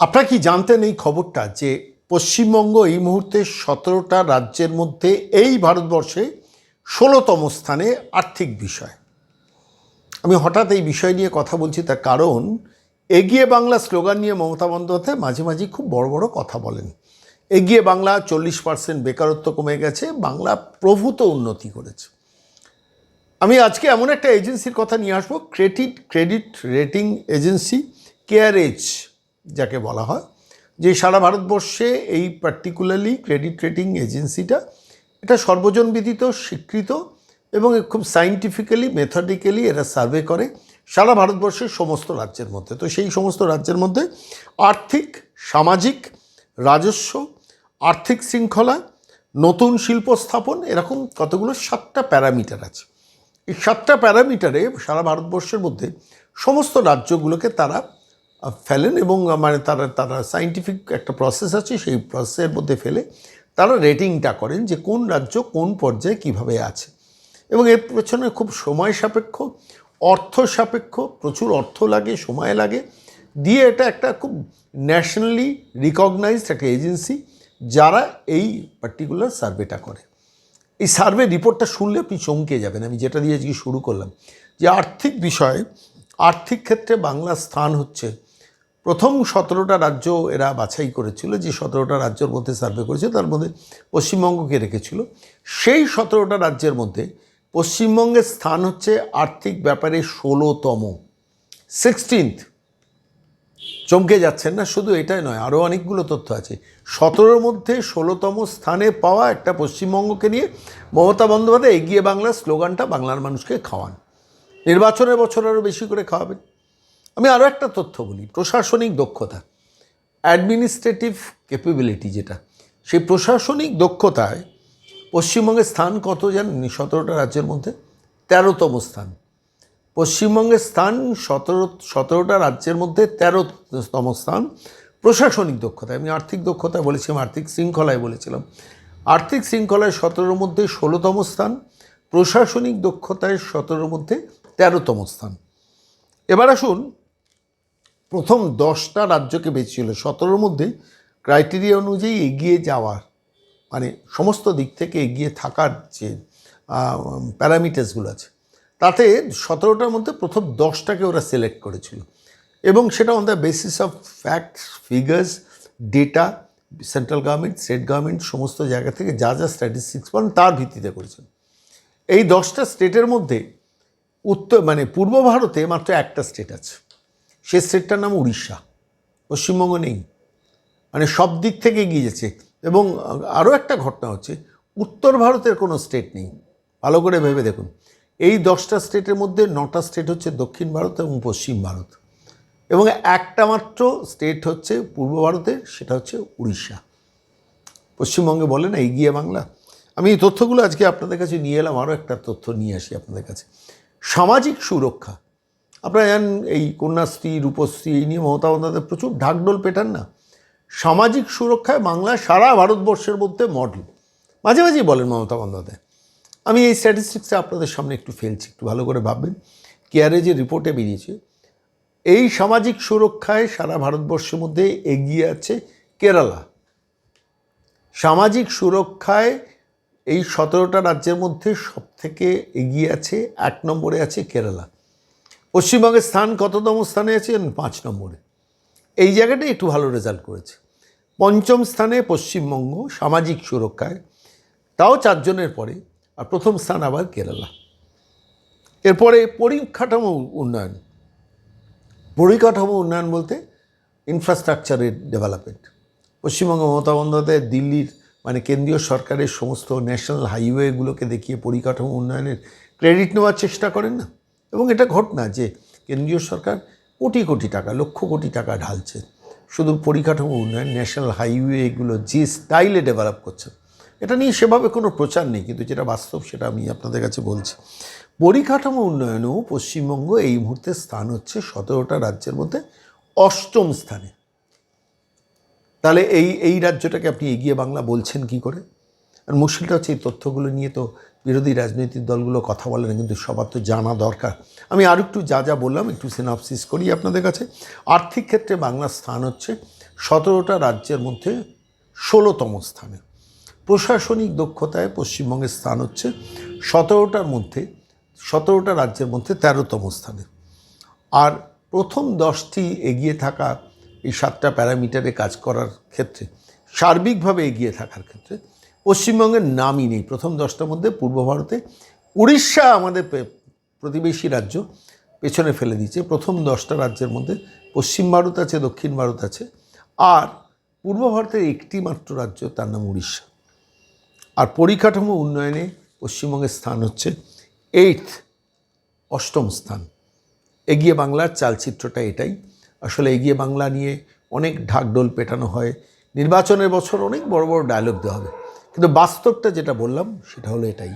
আপনারা কি জানতেন এই খবরটা যে পশ্চিমবঙ্গ এই মুহূর্তে সতেরোটা রাজ্যের মধ্যে এই ভারতবর্ষে ষোলোতম স্থানে আর্থিক বিষয়? আমি হঠাৎ এই বিষয় নিয়ে কথা বলছি তার কারণ, এগিয়ে বাংলা স্লোগান নিয়ে মমতা বন্দ্যোপাধ্যায় মাঝে মাঝে খুব বড় বড় কথা বলেন। এগিয়ে বাংলা চল্লিশ পার্সেন্ট বেকারত্ব কমে গেছে, বাংলা প্রভূত উন্নতি করেছে। আমি আজকে এমন একটা এজেন্সির কথা নিয়ে আসব, credit credit rating agency CareEdge যাকে বলা হয়, যে সারা ভারতবর্ষে এই পার্টিকুলারলি ক্রেডিট রেটিং এজেন্সিটা, এটা সর্বজন বিদিত, স্বীকৃত এবং খুব সাইন্টিফিক্যালি মেথডিক্যালি এরা সার্ভে করে সারা ভারতবর্ষের সমস্ত রাজ্যের মধ্যে। তো সেই সমস্ত রাজ্যের মধ্যে আর্থিক, সামাজিক, রাজস্ব, আর্থিক শৃঙ্খলা, নতুন শিল্প স্থাপন, এরকম কতগুলো সাতটা প্যারামিটার আছে। এই সাতটা প্যারামিটারে সারা ভারতবর্ষের মধ্যে সমস্ত রাজ্যগুলোকে তারা ফেলেন এবং মানে তারা তারা সাইন্টিফিক একটা প্রসেস আছে, সেই প্রসেসের মধ্যে ফেলে তারা রেটিংটা করেন যে কোন রাজ্য কোন পর্যায়ে কীভাবে আছে। এবং এর পেছনে খুব সময় সাপেক্ষ, অর্থ সাপেক্ষ, প্রচুর অর্থ লাগে, সময় লাগে। দিয়ে এটা একটা খুব ন্যাশনালি রিকগনাইজড একটা এজেন্সি যারা এই পার্টিকুলার সার্ভেটা করে। এই সার্ভে রিপোর্টটা শুনলে আপনি চমকে যাবেন। আমি যেটা দিয়ে আজকে শুরু করলাম যে আর্থিক বিষয়ে, আর্থিক ক্ষেত্রে বাংলার স্থান হচ্ছে প্রথম সতেরোটা রাজ্য এরা বাছাই করেছিল, যে সতেরোটা রাজ্যের মধ্যে সার্ভে করেছে তার মধ্যে পশ্চিমবঙ্গকে রেখেছিল। সেই সতেরোটা রাজ্যের মধ্যে পশ্চিমবঙ্গের স্থান হচ্ছে আর্থিক ব্যাপারে ষোলোতম সিক্সটিন্থ চমকে যাচ্ছেন না, শুধু এটাই নয়, আরও অনেকগুলো তথ্য আছে। সতেরোর মধ্যে ষোলোতম স্থানে পাওয়া একটা পশ্চিমবঙ্গকে নিয়ে মমতা বন্দ্যোপাধ্যায় এগিয়ে বাংলা স্লোগানটা বাংলার মানুষকে খাওয়ান। নির্বাচনের বছর আরও বেশি করে খাওয়াবেন। আমি আরও একটা তথ্য বলি, প্রশাসনিক দক্ষতা অ্যাডমিনিস্ট্রেটিভ ক্যাপেবিলিটি যেটা, সেই প্রশাসনিক দক্ষতায় পশ্চিমবঙ্গের স্থান কত জানেন সতেরোটা রাজ্যের মধ্যে, তেরোতম স্থান। পশ্চিমবঙ্গের স্থান সতেরো, সতেরোটা রাজ্যের মধ্যে তেরোতম স্থান, প্রশাসনিক দক্ষতায় আমি আর্থিক দক্ষতায় বলেছিলাম আর্থিক শৃঙ্খলায় বলেছিলাম। আর্থিক শৃঙ্খলায় সতেরোর মধ্যে ষোলোতম স্থান, প্রশাসনিক দক্ষতায় সতেরোর মধ্যে তেরোতম স্থান। এবার আসুন প্রথম দশটা রাজ্যকে বেঁচেছিল সতেরোর মধ্যে ক্রাইটেরিয়া অনুযায়ী এগিয়ে যাওয়ার মানে সমস্ত দিক থেকে এগিয়ে থাকার যে প্যারামিটার্সগুলো আছে, তাতে সতেরোটার মধ্যে প্রথম দশটাকে ওরা সিলেক্ট করেছিল। এবং সেটা on the basis of fact figures data central government state government সমস্ত জায়গা থেকে যা যা স্ট্যাটিস্টিক্স পান তার ভিত্তিতে করেছেন এই দশটা স্টেটের মধ্যে উত্তর মানে পূর্ব ভারতে মাত্র একটা স্টেট আছে। সে স্টেটটার নাম উড়িষ্যা। পশ্চিমবঙ্গ নেই। মানে সব দিক থেকে এগিয়ে যাচ্ছে। এবং আরও একটা ঘটনা হচ্ছে, উত্তর ভারতের কোনো স্টেট নেই। ভালো করে ভেবে দেখুন। এই দশটা স্টেটের মধ্যে নটা স্টেট হচ্ছে দক্ষিণ ভারত এবং পশ্চিম ভারত। এবং একটা মাত্র স্টেট হচ্ছে পূর্ব ভারতের সেটা হচ্ছে উড়িষ্যা। পশ্চিমবঙ্গে বলে না, এগিয়ে বাংলা। আমি এই তথ্যগুলো আজকে আপনাদের কাছে নিয়ে এলাম, আরও একটা তথ্য নিয়ে আসি আপনাদের কাছে। সামাজিক সুরক্ষা। আপনারা জানেন, এই কন্যাশ্রী রূপশ্রী, এই নিয়ে মমতা বন্দ্যোপাধ্যায় প্রচুর ঢাকডোল পেটান না। সামাজিক সুরক্ষায় বাংলা সারা ভারতবর্ষের মধ্যে মডেল মাঝে মাঝেই বলেন মমতা বন্দ্যোপাধ্যায়। আমি এই স্ট্যাটিস্টিক্সে আপনাদের সামনে একটু ফেলছি, একটু ভালো করে ভাববেন। কেয়ারে যে রিপোর্টে বেরিয়েছে, এই সামাজিক সুরক্ষায় সারা ভারতবর্ষের মধ্যে এগিয়ে আছে কেরালা। সামাজিক সুরক্ষায় এই সতেরোটা রাজ্যের মধ্যে সব থেকে এগিয়ে আছে, এক নম্বরে আছে কেরালা। পশ্চিমবঙ্গের স্থান কততম স্থানে আছে? পাঁচ নম্বরে। এই জায়গাটাই একটু ভালো রেজাল্ট করেছে। পঞ্চম স্থানে পশ্চিমবঙ্গ, সামাজিক সুরক্ষায়। তাও চারজনের পরে। আর প্রথম স্থান আবার কেরালা। এরপরে পরিকাঠামো উন্নয়ন। পরিকাঠামো উন্নয়ন বলতে ইনফ্রাস্ট্রাকচারের ডেভেলপমেন্ট পশ্চিমবঙ্গ মমতা বন্দ্যোপাধ্যায় দিল্লির মানে কেন্দ্রীয় সরকারের সমস্ত ন্যাশনাল হাইওয়েগুলোকে দেখিয়ে পরিকাঠামো উন্নয়নের ক্রেডিট নেওয়ার চেষ্টা করেন না? এবং এটা ঘটনা যে কেন্দ্রীয় সরকার কোটি কোটি টাকা, লক্ষ কোটি টাকা ঢালছে। শুধু পরিকাঠামো উন্নয়ন, ন্যাশনাল হাইওয়ে এগুলো যে স্টাইলে ডেভেলপ করছে, এটা নিয়ে সেভাবে কোনো প্রচার নেই, কিন্তু যেটা বাস্তব সেটা আমি আপনাদের কাছে বলছি। পরিকাঠামো উন্নয়নেও পশ্চিমবঙ্গ এই মুহূর্তে স্থান হচ্ছে সতেরোটা রাজ্যের মধ্যে অষ্টম স্থানে। তাহলে এই এই রাজ্যটাকে আপনি এগিয়ে বাংলা বলছেন কি করে? আর মুশকিলটা হচ্ছে এই তথ্যগুলো নিয়ে তো বিরোধী রাজনৈতিক দলগুলো কথা বলে না, কিন্তু সবার তো জানা দরকার। আমি আর একটু যা যা বললাম, একটু সিনাপসিস করি আপনাদের কাছে। আর্থিক ক্ষেত্রে বাংলার স্থান হচ্ছে সতেরোটা রাজ্যের মধ্যে ষোলোতম স্থানে। প্রশাসনিক দক্ষতায় পশ্চিমবঙ্গের স্থান হচ্ছে সতেরোটার মধ্যে, সতেরোটা রাজ্যের মধ্যে তেরোতম স্থানে। আর প্রথম দশটি এগিয়ে থাকা এই সাতটা প্যারামিটারে কাজ করার ক্ষেত্রে, সার্বিকভাবে এগিয়ে থাকার ক্ষেত্রে পশ্চিমবঙ্গের নামই নেই। প্রথম দশটার মধ্যে পূর্ব ভারতে উড়িষ্যা আমাদের প্রতিবেশী রাজ্য পেছনে ফেলে দিয়েছে। প্রথম দশটা রাজ্যের মধ্যে পশ্চিম ভারত আছে, দক্ষিণ ভারত আছে। আর পূর্ব ভারতের একটি মাত্র রাজ্য, তার নাম উড়িষ্যা। আর পরিকাঠামো উন্নয়নে পশ্চিমবঙ্গের স্থান হচ্ছে এইট অষ্টম স্থান। এগিয়ে বাংলার চালচিত্রটা এটাই। আসলে এগিয়ে বাংলা নিয়ে অনেক ঢাকঢোল পেটানো হয়। নির্বাচনের বছর অনেক বড় বড় ডায়লগ দেওয়া হবে। কিন্তু বাস্তবটা যেটা বললাম সেটা হলো এটাই।